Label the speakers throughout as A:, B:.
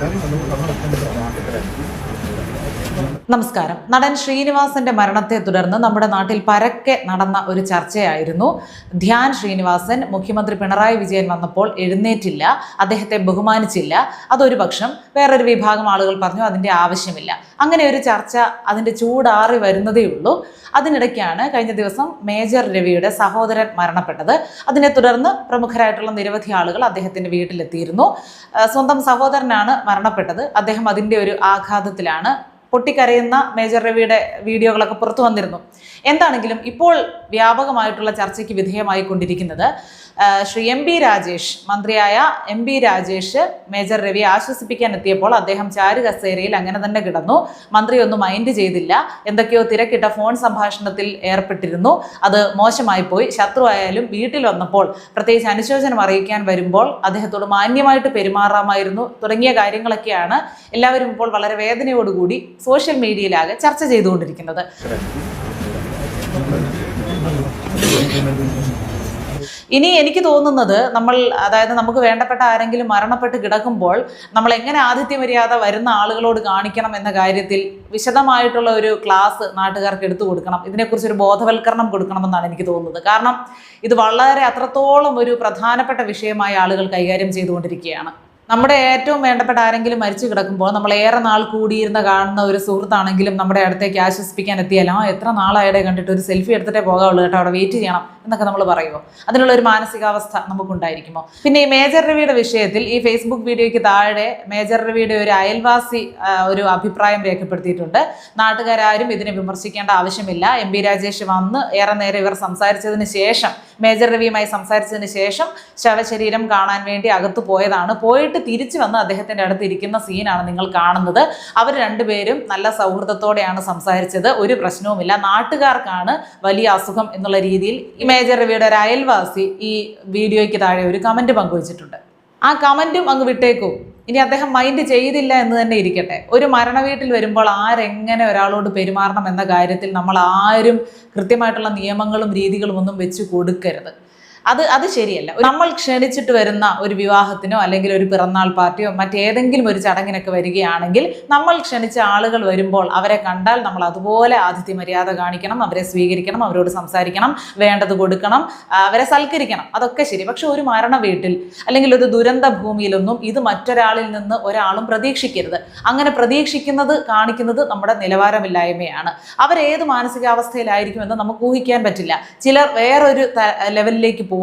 A: ده നമസ്കാരം. നടൻ ശ്രീനിവാസന്റെ മരണത്തെ തുടർന്ന് നമ്മുടെ നാട്ടിൽ പരക്കെ നടന്ന ഒരു ചർച്ചയായിരുന്നു. ധ്യാൻ ശ്രീനിവാസൻ മുഖ്യമന്ത്രി പിണറായി വിജയൻ വന്നപ്പോൾ എഴുന്നേറ്റില്ല. അദ്ദേഹത്തെ ബഹുമാനിച്ചില്ല. അതൊരു പക്ഷം വേറൊരു വിഭാഗം ആളുകൾ പറഞ്ഞു അതിന്റെ ആവശ്യമില്ല. അങ്ങനെ ഒരു ചർച്ച അതിന്റെ ചൂടാറി വരുന്നതേ ഉള്ളൂ. അതിനിടയ്ക്കാണ് കഴിഞ്ഞ ദിവസം മേജർ രവിയുടെ സഹോദരൻ മരണപ്പെട്ടത്. അതിനെ തുടർന്ന് പ്രമുഖരായിട്ടുള്ള നിരവധി ആളുകൾ അദ്ദേഹത്തിന്റെ വീട്ടിലെത്തിയിരുന്നു. സ്വന്തം സഹോദരനാണ് മരണപ്പെട്ടത്. അദ്ദേഹം അതിന്റെ ഒരു ആഘാതത്തിലാണ് പൊട്ടിക്കരയുന്ന മേജർ രവിയുടെ വീഡിയോകളൊക്കെ പുറത്തു വന്നിരുന്നു. എന്താണെങ്കിലും ഇപ്പോൾ വ്യാപകമായിട്ടുള്ള ചർച്ചയ്ക്ക് വിധേയമായി കൊണ്ടിരിക്കുന്നത് ആ, ശ്രീ എം ബി രാജേഷ് മന്ത്രിയായ M B Rajesh major Ravi ആശ്വസിപ്പിക്കാൻ എത്തിയപ്പോൾ അദ്ദേഹം ചാരു കസേരയിൽ അങ്ങനെ തന്നെ കിടന്നു. മന്ത്രി ഒന്നും മൈൻഡ് ചെയ്തില്ല. എന്തൊക്കെയോ തിരക്കിട്ട ഫോൺ സംഭാഷണത്തിൽ ഏർപ്പെട്ടിരുന്നു. അത് മോശമായി പോയി. ശത്രു ആയാലും വീട്ടിൽ വന്നപ്പോൾ പ്രത്യേകിച്ച് അനുശോചനം അറിയിക്കാൻ വരുമ്പോൾ അദ്ദേഹത്തോട് മാന്യമായിട്ട് പെരുമാറാമായിരുന്നു. തുടങ്ങിയ കാര്യങ്ങളൊക്കെയാണ് എല്ലാവരും ഇപ്പോൾ വളരെ വേദനയോടുകൂടി സോഷ്യൽ മീഡിയയിലാകെ ചർച്ച ചെയ്തുകൊണ്ടിരിക്കുന്നത്. ഇനി എനിക്ക് തോന്നുന്നത് നമ്മൾ അതായത് നമുക്ക് വേണ്ടപ്പെട്ട ആരെങ്കിലും മരണപ്പെട്ട് കിടക്കുമ്പോൾ നമ്മൾ എങ്ങനെ ആതിഥ്യ മര്യാദ വരുന്ന ആളുകളോട് കാണിക്കണം എന്ന കാര്യത്തിൽ വിശദമായിട്ടുള്ള ഒരു ക്ലാസ് നാട്ടുകാർക്ക് എടുത്തു കൊടുക്കണം. ഇതിനെക്കുറിച്ച് ഒരു ബോധവൽക്കരണം കൊടുക്കണമെന്നാണ് എനിക്ക് തോന്നുന്നത്. കാരണം ഇത് വളരെ അത്രത്തോളം ഒരു പ്രധാനപ്പെട്ട വിഷയമായി ആളുകൾ കൈകാര്യം ചെയ്തുകൊണ്ടിരിക്കുകയാണ്. നമ്മുടെ ഏറ്റവും വേണ്ടപ്പെട്ട ആരെങ്കിലും മരിച്ചു കിടക്കുമ്പോൾ നമ്മൾ ഏറെ നാൾ കൂടിയിരുന്ന കാണുന്ന ഒരു സുഹൃത്താണെങ്കിലും നമ്മുടെ അടുത്തേക്ക് ആശ്വസിപ്പിക്കാൻ എത്തിയാലും? ആ എത്ര നാളായിടെ കണ്ടിട്ട് ഒരു സെൽഫി എടുത്തിട്ടേ പോകാവുള്ളൂ കേട്ടോ അവിടെ വെയിറ്റ് ചെയ്യണം എന്നൊക്കെ നമ്മൾ പറയുമോ അതിനുള്ള ഒരു മാനസികാവസ്ഥ നമുക്കുണ്ടായിരിക്കുമോ? പിന്നെ ഈ മേജർ രവിയുടെ വിഷയത്തിൽ ഈ ഫേസ്ബുക്ക് വീഡിയോയ്ക്ക് താഴെ മേജർ രവിയുടെ ഒരു അയൽവാസി ഒരു അഭിപ്രായം രേഖപ്പെടുത്തിയിട്ടുണ്ട്. നാട്ടുകാരും ഇതിനെ വിമർശിക്കേണ്ട ആവശ്യമില്ല. എം പി രാജേഷ് വന്ന് ഏറെ നേരം ഇവർ സംസാരിച്ചതിന് ശേഷം മേജർ രവിയുമായി സംസാരിച്ചതിന് ശേഷം ശവശരീരം കാണാൻ വേണ്ടി അകത്ത് പോയതാണ്. പോയിട്ട് തിരിച്ചു വന്ന് അദ്ദേഹത്തിന്റെ അടുത്ത് ഇരിക്കുന്ന സീനാണ് നിങ്ങൾ കാണുന്നത്. അവർ രണ്ടുപേരും നല്ല സൗഹൃദത്തോടെയാണ് സംസാരിച്ചത്. ഒരു പ്രശ്നവുമില്ല. നാട്ടുകാർക്കാണ് വലിയ അസുഖം എന്നുള്ള രീതിയിൽ ഈ മേജർ രവിയുടെ ഒരു അയൽവാസി ഈ വീഡിയോയ്ക്ക് താഴെ ഒരു കമന്റ് പങ്കുവച്ചിട്ടുണ്ട്. ആ കമന്റും അങ്ങ് വിട്ടേക്കൂ. ഇനി അദ്ദേഹം മൈൻഡ് ചെയ്തില്ല എന്ന് തന്നെ ഇരിക്കട്ടെ. ഒരു മരണവീട്ടിൽ വരുമ്പോൾ ആരെങ്ങനെ ഒരാളോട് പെരുമാറണം എന്ന കാര്യത്തിൽ നമ്മൾ ആരും കൃത്യമായിട്ടുള്ള നിയമങ്ങളും രീതികളും ഒന്നും വെച്ച് കൊടുക്കരുത്. അത് അത് ശരിയല്ല. നമ്മൾ ക്ഷണിച്ചിട്ട് വരുന്ന ഒരു വിവാഹത്തിനോ അല്ലെങ്കിൽ ഒരു പിറന്നാൾ പാർട്ടിയോ മറ്റേതെങ്കിലും ഒരു ചടങ്ങിനൊക്കെ വരികയാണെങ്കിൽ നമ്മൾ ക്ഷണിച്ച ആളുകൾ വരുമ്പോൾ അവരെ കണ്ടാൽ നമ്മൾ അതുപോലെ ആതിഥ്യ മര്യാദ കാണിക്കണം അവരെ സ്വീകരിക്കണം അവരോട് സംസാരിക്കണം വേണ്ടത് കൊടുക്കണം അവരെ സൽക്കരിക്കണം. അതൊക്കെ ശരി. പക്ഷെ ഒരു മരണ വീട്ടിൽ അല്ലെങ്കിൽ ഒരു ദുരന്ത ഭൂമിയിലൊന്നും ഇത് മറ്റൊരാളിൽ നിന്ന് ഒരാളും പ്രതീക്ഷിക്കരുത്. അങ്ങനെ പ്രതീക്ഷിക്കുന്നത് കാണിക്കുന്നത് നമ്മുടെ നിലവാരമില്ലായ്മയാണ്. അവരേത് മാനസികാവസ്ഥയിലായിരിക്കുമെന്ന് നമുക്ക് ഊഹിക്കാൻ പറ്റില്ല. ചിലർ വേറൊരു ലെവലിലേക്ക് പോകും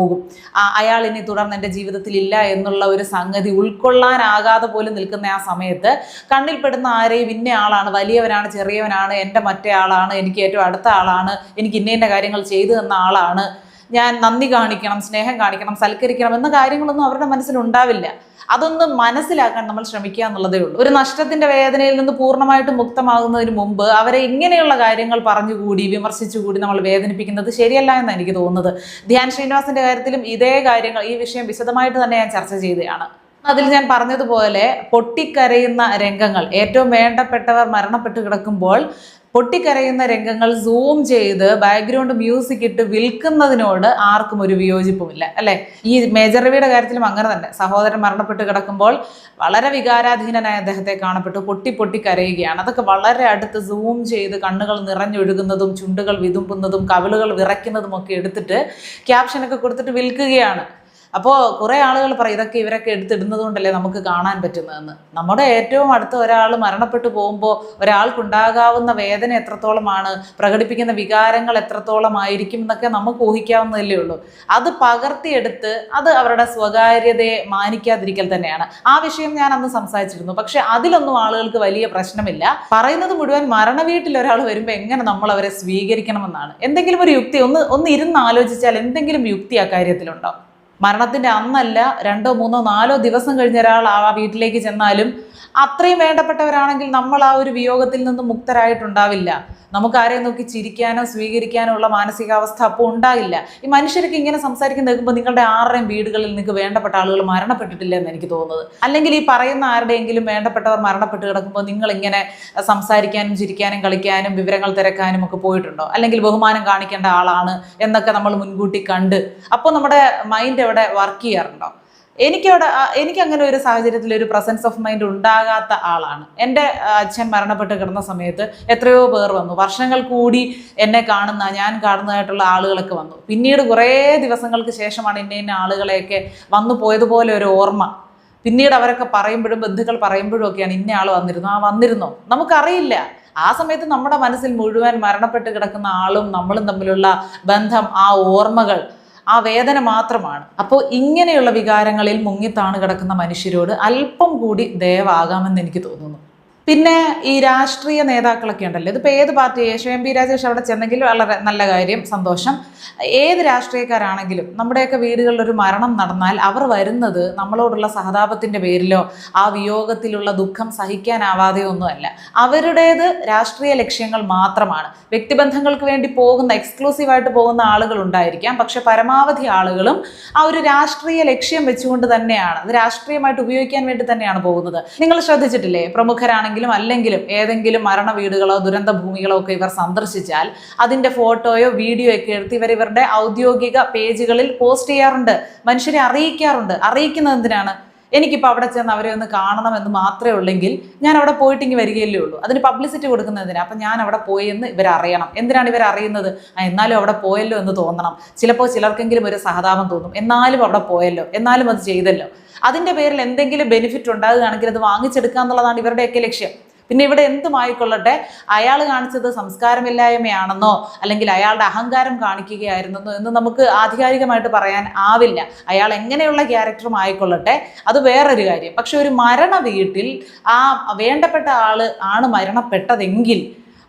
A: ആ, അയാൾ ഇനി തുടർന്ന് എന്റെ ജീവിതത്തിൽ ഇല്ല എന്നുള്ള ഒരു സംഗതി ഉൾക്കൊള്ളാനാകാതെ പോലും നിൽക്കുന്ന ആ സമയത്ത് കണ്ണിൽപ്പെടുന്ന ആരെയും ഇന്ന ആളാണ് വലിയവനാണ് ചെറിയവനാണ് എന്റെ മറ്റേ ആളാണ് എനിക്ക് ഏറ്റവും അടുത്ത ആളാണ് എനിക്ക് ഇന്ന കാര്യങ്ങൾ ചെയ്തു തന്ന ആളാണ് ഞാൻ നന്ദി കാണിക്കണം സ്നേഹം കാണിക്കണം സൽക്കരിക്കണം എന്ന കാര്യങ്ങളൊന്നും അവരുടെ മനസ്സിൽ ഉണ്ടാവില്ല അതൊന്ന് മനസ്സിലാക്കാൻ നമ്മൾ ശ്രമിക്കുക എന്നുള്ളതേ ഉള്ളൂ. ഒരു നഷ്ടത്തിന്റെ വേദനയിൽ നിന്ന് പൂർണമായിട്ട് മുക്തമാകുന്നതിന് മുമ്പ് അവരെ ഇങ്ങനെയുള്ള കാര്യങ്ങൾ പറഞ്ഞുകൂടി വിമർശിച്ചുകൂടി നമ്മൾ വേദനിപ്പിക്കുന്നത് ശരിയല്ല എന്നാണ് എനിക്ക് തോന്നുന്നത്. ധ്യാൻ ശ്രീനിവാസിന്റെ കാര്യത്തിലും ഇതേ കാര്യങ്ങൾ ഈ വിഷയം വിശദമായിട്ട് തന്നെ ഞാൻ ചർച്ച ചെയ്തതാണ്. അതിൽ ഞാൻ പറഞ്ഞതുപോലെ പൊട്ടിക്കരയുന്ന രംഗങ്ങൾ ഏറ്റവും വേണ്ടപ്പെട്ടവർ മരണപ്പെട്ട് കിടക്കുമ്പോൾ പൊട്ടിക്കരയുന്ന രംഗങ്ങൾ സൂം ചെയ്ത് ബാക്ക്ഗ്രൗണ്ട് മ്യൂസിക് ഇട്ട് വിൽക്കുന്നതിനോട് ആർക്കും ഒരു വിയോജിപ്പുമില്ല അല്ലെ? ഈ മേജർ രവിയുടെ കാര്യത്തിലും അങ്ങനെ തന്നെ. സഹോദരൻ മരണപ്പെട്ട് കിടക്കുമ്പോൾ വളരെ വികാരാധീനനായ അദ്ദേഹത്തെ കാണപ്പെട്ടു. പൊട്ടി പൊട്ടി കരയുകയാണ്. അതൊക്കെ വളരെ അടുത്ത് സൂം ചെയ്ത് കണ്ണുകൾ നിറഞ്ഞൊഴുകുന്നതും ചുണ്ടുകൾ വിതുമ്പുന്നതും കവിളുകൾ വിറയ്ക്കുന്നതും ഒക്കെ എടുത്തിട്ട് ക്യാപ്ഷനൊക്കെ കൊടുത്തിട്ട് വിൽക്കുകയാണ്. അപ്പോൾ കുറേ ആളുകൾ പറയും ഇതൊക്കെ ഇവരൊക്കെ എടുത്തിടുന്നത് കൊണ്ടല്ലേ നമുക്ക് കാണാൻ പറ്റുന്നതെന്ന്. നമ്മുടെ ഏറ്റവും അടുത്ത ഒരാൾ മരണപ്പെട്ടു പോകുമ്പോൾ ഒരാൾക്കുണ്ടാകാവുന്ന വേദന എത്രത്തോളമാണ് പ്രകടിപ്പിക്കുന്ന വികാരങ്ങൾ എത്രത്തോളം ആയിരിക്കും എന്നൊക്കെ നമുക്ക് ഊഹിക്കാവുന്നതല്ലേ ഉള്ളൂ. അത് പകർത്തിയെടുത്ത് അത് അവരുടെ സ്വകാര്യതയെ മാനിക്കാതിരിക്കൽ തന്നെയാണ്. ആ വിഷയം ഞാൻ അന്ന് സംസാരിച്ചിരുന്നു. പക്ഷെ അതിലൊന്നും ആളുകൾക്ക് വലിയ പ്രശ്നമില്ല. പറയുന്നത് മുഴുവൻ മരണവീട്ടിൽ ഒരാൾ വരുമ്പോൾ എങ്ങനെ നമ്മൾ അവരെ സ്വീകരിക്കണമെന്നാണ്. എന്തെങ്കിലും ഒരു യുക്തി ഒന്ന് ഒന്ന് ഇരുന്ന് ആലോചിച്ചാൽ എന്തെങ്കിലും യുക്തി ആ കാര്യത്തിലുണ്ടോ? മരണത്തിന്റെ അന്നല്ല രണ്ടോ മൂന്നോ നാലോ ദിവസം കഴിഞ്ഞ ഒരാൾ ആ വീട്ടിലേക്ക് ചെന്നാലും അത്രയും വേണ്ടപ്പെട്ടവരാണെങ്കിൽ നമ്മൾ ആ ഒരു വിയോഗത്തിൽ നിന്ന് മുക്തരായിട്ടുണ്ടാവില്ല. നമുക്ക് ആരെയും നോക്കി ചിരിക്കാനോ സ്വീകരിക്കാനോ ഉള്ള മാനസികാവസ്ഥ അപ്പോൾ ഉണ്ടാകില്ല ഈ മനുഷ്യർക്ക് ഇങ്ങനെ സംസാരിക്കുന്ന നിൽക്കുമ്പോൾ നിങ്ങളുടെ ആരുടെയും വീടുകളിൽ നിങ്ങൾക്ക് വേണ്ടപ്പെട്ട ആളുകൾ മരണപ്പെട്ടിട്ടില്ല എന്ന് എനിക്ക് തോന്നുന്നത്. അല്ലെങ്കിൽ ഈ പറയുന്ന ആരുടെയെങ്കിലും വേണ്ടപ്പെട്ടവർ മരണപ്പെട്ട് കിടക്കുമ്പോൾ നിങ്ങൾ ഇങ്ങനെ സംസാരിക്കാനും ചിരിക്കാനും കളിക്കാനും വിവരങ്ങൾ തിരക്കാനും ഒക്കെ പോയിട്ടുണ്ടോ? അല്ലെങ്കിൽ ബഹുമാനം കാണിക്കേണ്ട ആളാണ് എന്നൊക്കെ നമ്മൾ മുൻകൂട്ടി കണ്ട്. അപ്പോൾ നമ്മുടെ മൈൻഡ് എവിടെ വർക്ക് ചെയ്യാറുണ്ടോ? എനിക്കവിടെ എനിക്ക് അങ്ങനെ ഒരു സാഹചര്യത്തിൽ ഒരു പ്രസൻസ് ഓഫ് മൈൻഡ് ഉണ്ടാകാത്ത ആളാണ്. എന്റെ അച്ഛൻ മരണപ്പെട്ട് കിടന്ന സമയത്ത് എത്രയോ പേർ വന്നു. വർഷങ്ങൾ കൂടി എന്നെ കാണുന്ന ഞാൻ കാണുന്നതായിട്ടുള്ള ആളുകളൊക്കെ വന്നു. പിന്നീട് കുറേ ദിവസങ്ങൾക്ക് ശേഷമാണ് ഇന്ന ഇന്ന ആളുകളെയൊക്കെ വന്നു പോയതുപോലെ ഒരു ഓർമ്മ. പിന്നീട് അവരൊക്കെ പറയുമ്പോഴും ബന്ധുക്കൾ പറയുമ്പോഴും ഒക്കെയാണ് ഇന്ന ആൾ വന്നിരുന്നു. ആ വന്നിരുന്നോ? നമുക്കറിയില്ല. ആ സമയത്ത് നമ്മുടെ മനസ്സിൽ മുഴുവൻ മരണപ്പെട്ട് കിടക്കുന്ന ആളും നമ്മളും തമ്മിലുള്ള ബന്ധം ആ ഓർമ്മകൾ ആ വേദന മാത്രമാണ്. അപ്പോൾ ഇങ്ങനെയുള്ള വികാരങ്ങളിൽ മുങ്ങിത്താണ് കിടക്കുന്ന മനുഷ്യരോട് അല്പം കൂടി ദയവാകാമെന്ന് എനിക്ക് തോന്നുന്നു. പിന്നെ ഈ രാഷ്ട്രീയ നേതാക്കളൊക്കെ ഉണ്ടല്ലോ. ഇതിപ്പോൾ ഏത് പാർട്ടി യേശു എം പി രാജേഷ് അവിടെ ചെന്നെങ്കിൽ വളരെ നല്ല കാര്യം സന്തോഷം. ഏത് രാഷ്ട്രീയക്കാരാണെങ്കിലും നമ്മുടെയൊക്കെ വീടുകളിലൊരു മരണം നടന്നാൽ അവർ വരുന്നത് നമ്മളോടുള്ള സഹതാപത്തിന്റെ പേരിലോ ആ വിയോഗത്തിലുള്ള ദുഃഖം സഹിക്കാനാവാതെയോ ഒന്നുമല്ല അവരുടേത് രാഷ്ട്രീയ ലക്ഷ്യങ്ങൾ മാത്രമാണ്. വ്യക്തിബന്ധങ്ങൾക്ക് വേണ്ടി പോകുന്ന എക്സ്ക്ലൂസീവായിട്ട് പോകുന്ന ആളുകൾ ഉണ്ടായിരിക്കാം. പക്ഷെ പരമാവധി ആളുകളും ആ ഒരു രാഷ്ട്രീയ ലക്ഷ്യം വെച്ചുകൊണ്ട് തന്നെയാണ് അത് രാഷ്ട്രീയമായിട്ട് ഉപയോഗിക്കാൻ വേണ്ടി തന്നെയാണ് പോകുന്നത്. നിങ്ങൾ ശ്രദ്ധിച്ചിട്ടില്ലേ? പ്രമുഖരാണെങ്കിലും അല്ലെങ്കിലും ഏതെങ്കിലും മരണ വീടുകളോ ദുരന്ത ഭൂമികളോ ഒക്കെ ഇവർ സന്ദർശിച്ചാൽ അതിന്റെ ഫോട്ടോയോ വീഡിയോ ഒക്കെ എടുത്ത് ഇവർ ഇവരുടെ ഔദ്യോഗിക പേജുകളിൽ പോസ്റ്റ് ചെയ്യാറുണ്ട്. മനുഷ്യരെ അറിയിക്കാറുണ്ട്. അറിയിക്കുന്നത് എന്തിനാണ്? എനിക്കിപ്പോൾ അവിടെ ചെന്ന് അവരെ ഒന്ന് കാണണം എന്ന് മാത്രമേ ഉള്ളെങ്കിൽ ഞാൻ അവിടെ പോയിട്ട് ഇങ്ങനെ വരികയല്ലേ ഉള്ളൂ. അതിന് പബ്ലിസിറ്റി കൊടുക്കുന്നതിന് അപ്പം ഞാൻ അവിടെ പോയെന്ന് ഇവരറിയണം. എന്തിനാണ് ഇവരറിയുന്നത്? എന്നാലും അവിടെ പോയല്ലോ എന്ന് തോന്നണം. ചിലപ്പോൾ ചിലർക്കെങ്കിലും ഒരു സഹതാപം തോന്നും. എന്നാലും അവിടെ പോയല്ലോ. എന്നാലും അത് ചെയ്തല്ലോ. അതിന്റെ പേരിൽ എന്തെങ്കിലും ബെനിഫിറ്റ് ഉണ്ടാകുകയാണെങ്കിൽ അത് വാങ്ങിച്ചെടുക്കുക എന്നുള്ളതാണ് ഇവരുടെയൊക്കെ ലക്ഷ്യം. പിന്നെ ഇവിടെ എന്തുമായിക്കൊള്ളട്ടെ അയാൾ കാണിച്ചത് സംസ്കാരമില്ലായ്മയാണെന്നോ അല്ലെങ്കിൽ അയാളുടെ അഹങ്കാരം കാണിക്കുകയായിരുന്നെന്നോ എന്ന് നമുക്ക് ആധികാരികമായിട്ട് പറയാൻ ആവില്ല. അയാൾ എങ്ങനെയുള്ള ക്യാരക്ടറും ആയിക്കൊള്ളട്ടെ? അത് വേറൊരു കാര്യം. പക്ഷെ ഒരു മരണ വീട്ടിൽ ആ വേണ്ടപ്പെട്ട ആൾ ആണ് മരണപ്പെട്ടതെങ്കിൽ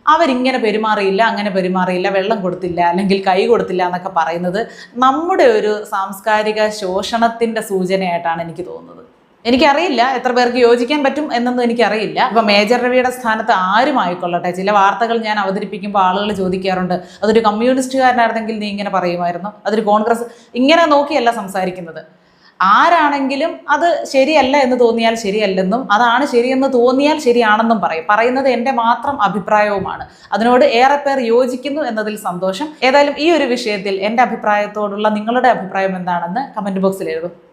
A: അവരിങ്ങനെ പെരുമാറിയില്ല അങ്ങനെ പെരുമാറിയില്ല വെള്ളം കൊടുത്തില്ല അല്ലെങ്കിൽ കൈ കൊടുത്തില്ല എന്നൊക്കെ പറയുന്നത് നമ്മുടെ ഒരു സാംസ്കാരിക ശോഷണത്തിന്റെ സൂചനയായിട്ടാണ് എനിക്ക് തോന്നുന്നത്. എനിക്കറിയില്ല എത്ര പേർക്ക് യോജിക്കാൻ പറ്റും എന്നൊന്നും എനിക്കറിയില്ല. ഇപ്പൊ മേജർ രവിയുടെ സ്ഥാനത്ത് ആരുമായിക്കൊള്ളട്ടെ ചില വാർത്തകൾ ഞാൻ അവതരിപ്പിക്കുമ്പോൾ ആളുകൾ ചോദിക്കാറുണ്ട് അതൊരു കമ്മ്യൂണിസ്റ്റുകാരനായിരുന്നെങ്കിൽ നീ ഇങ്ങനെ പറയുമായിരുന്നു? അതൊരു കോൺഗ്രസ് ഇങ്ങനെ നോക്കിയല്ല സംസാരിക്കുന്നത്. ആരാണെങ്കിലും അത് ശരിയല്ല എന്ന് തോന്നിയാൽ ശരിയല്ലെന്നും അതാണ് ശരിയെന്ന് തോന്നിയാൽ ശരിയാണെന്നും പറയും. പറയുന്നത് എന്റെ മാത്രം അഭിപ്രായവുമാണ്. അതിനോട് ഏറെ പേർ യോജിക്കുന്നു എന്നതിൽ സന്തോഷം. ഏതായാലും ഈ ഒരു വിഷയത്തിൽ എന്റെ അഭിപ്രായത്തോടുള്ള നിങ്ങളുടെ അഭിപ്രായം എന്താണെന്ന് കമന്റ് ബോക്സിൽ എഴുതും.